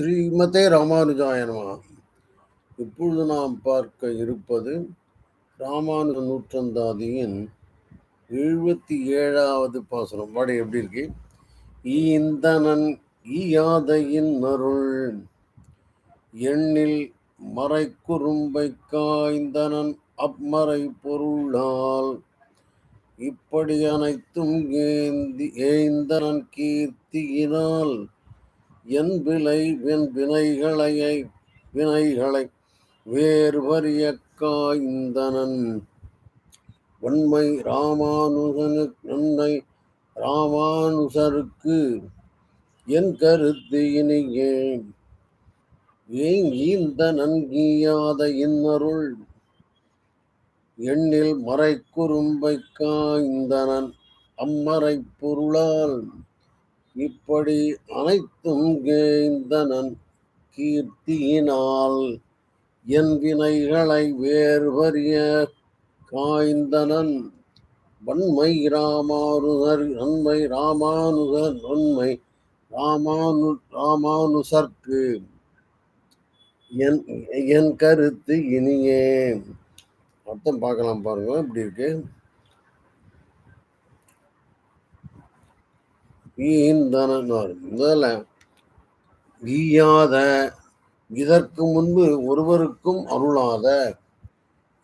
ஸ்ரீமதே ராமானுஜாயனமா இப்பொழுது நாம் பார்க்க இருப்பது ராமானுஜ நூற்றந்தாதியின் எழுபத்தி ஏழாவது பாசனம் பாடி எப்படி இருக்கு? ஈந்தனன் ஈயாதையின் அருள். எண்ணில் மறைக்குறும்பை காய்ந்தனன் அப்மறை பொருளால். இப்படி அனைத்தும் ஏந்தி ஏய்ந்தனன் கீர்த்தியினால் என் விலை வின் வினைகளை வினைகளை வேறுபரிய காய்ந்தனன். வன்மை ராமானுஜனு நன்மை ராமானுசருக்கு என் கருத்து இனியே. ஏன் ஈந்த நன்கியாத இன்னருள் எண்ணில் மறைக்குறும்பை காய்ந்தனன். அம்மறை பொருளால் இப்படி அனைத்தும் கேய்ந்தனன் கீர்த்தியினால் என் வினைகளை வேறுபறிய காய்ந்தனன். வன்மை ராமானுசர் நன்மை ராமானுசர் நன்மை ராமானு ராமானுசர்க்கு என் என் கருத்து இனியே. அர்த்தம் பார்க்கலாம் பாருங்க இப்படி இருக்கு? முதல்ல ஈயாத இதற்கு முன்பு ஒருவருக்கும் அருளாத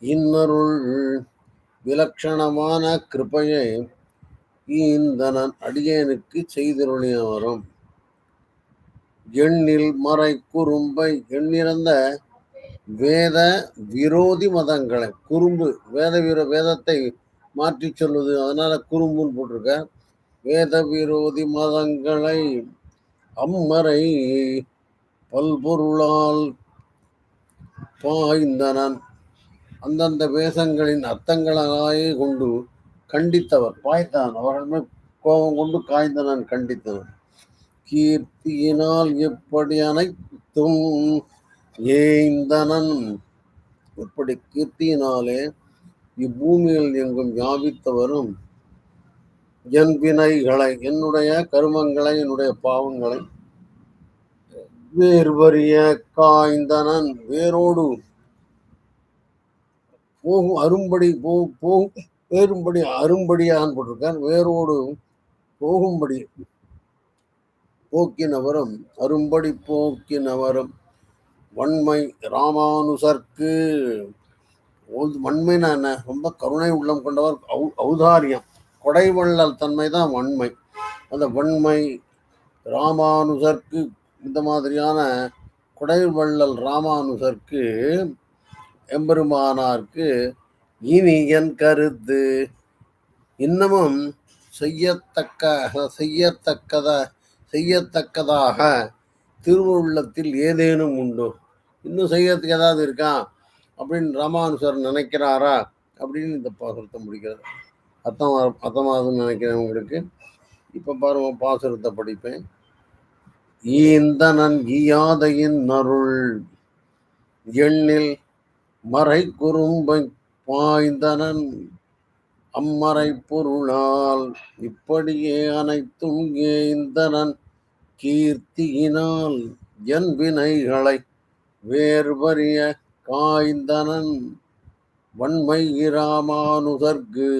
இன்னருள் விலட்சணமான கிருபையை ஈந்தனன் அடியேனுக்கு செய்திருளிய வரும் எண்ணில் மறை குறும்பை எண்ணிறந்த வேத விரோதி மதங்களை குறும்பு வேத விரோ வேதத்தை மாற்றி சொல்வது அதனால குறும்புன்னு போட்டிருக்க. வேத விரோதி மதங்களை அம்மரை பல்பொருளால் பாய்ந்தனன். அந்தந்த வேதங்களின் அர்த்தங்களாயே கொண்டு கண்டித்தவர். பாய்ந்தான். அவர்கள் கோபம் கொண்டு காய்ந்தனன் கண்டித்தனன். கீர்த்தியினால் எப்படி அனைத்தும் ஏய்ந்தனன்? இப்படி கீர்த்தியினாலே இப்பூமியில் எங்கும் வியாபித்தவரும் என் வினைகளை என்னுடைய கருமங்களை என்னுடைய பாவங்களை வேறுபறிய காய்ந்தனன். வேரோடு போகும் அரும்படி போ போகும் வேறும்படி அரும்படியான் போட்டிருக்கான் வேரோடு போகும்படி போக்கினவரும் அரும்படி போக்கினவரும். வன்மை ராமானுசர்க்கு வன்மைனா என்ன? ரொம்ப கருணை உள்ளம் கொண்டவர் ஔ ஔதாரியம். கொடைவள்ளல் தன்மை தான் வன்மை. அந்த வன்மை ராமானுசர்க்கு இந்த மாதிரியான குடைவள்ளல் ராமானுசர்க்கு எம்பெருமானார்க்கு இனி என் கருத்து. இன்னமும் செய்யத்தக்க செய்யத்தக்கத செய்யத்தக்கதாக திருவுள்ளத்தில் ஏதேனும் உண்டோ? இன்னும் செய்யறதுக்கு ஏதாவது இருக்கா? அப்படின்னு ராமானுசர் நினைக்கிறாரா? அப்படின்னு இந்த பாசுரத்தை முடிக்கிறது. அர்த்தம் அர்த்தமாகுதுன்னு நினைக்கிறவங்களுக்கு இப்போ பாருங்க பாசுரத்தை படிப்பேன். ஈந்தனன் ஈயாதையின் அருள் எண்ணில் மறை குறும்பை பாய்ந்தனன் அம்மறை பொருளால் இப்படியே அனைத்தும் ஏந்தனன் கீர்த்தியினால் என் வினைகளை வேறுபறிய காய்ந்தனன் வன்மை ராமானுசர்க்கு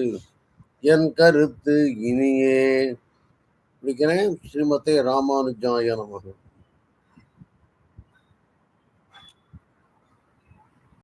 என் கருத்து இனியே. முடிக்கிறேன். ஸ்ரீமத்தை ராமானுஜாய நமக.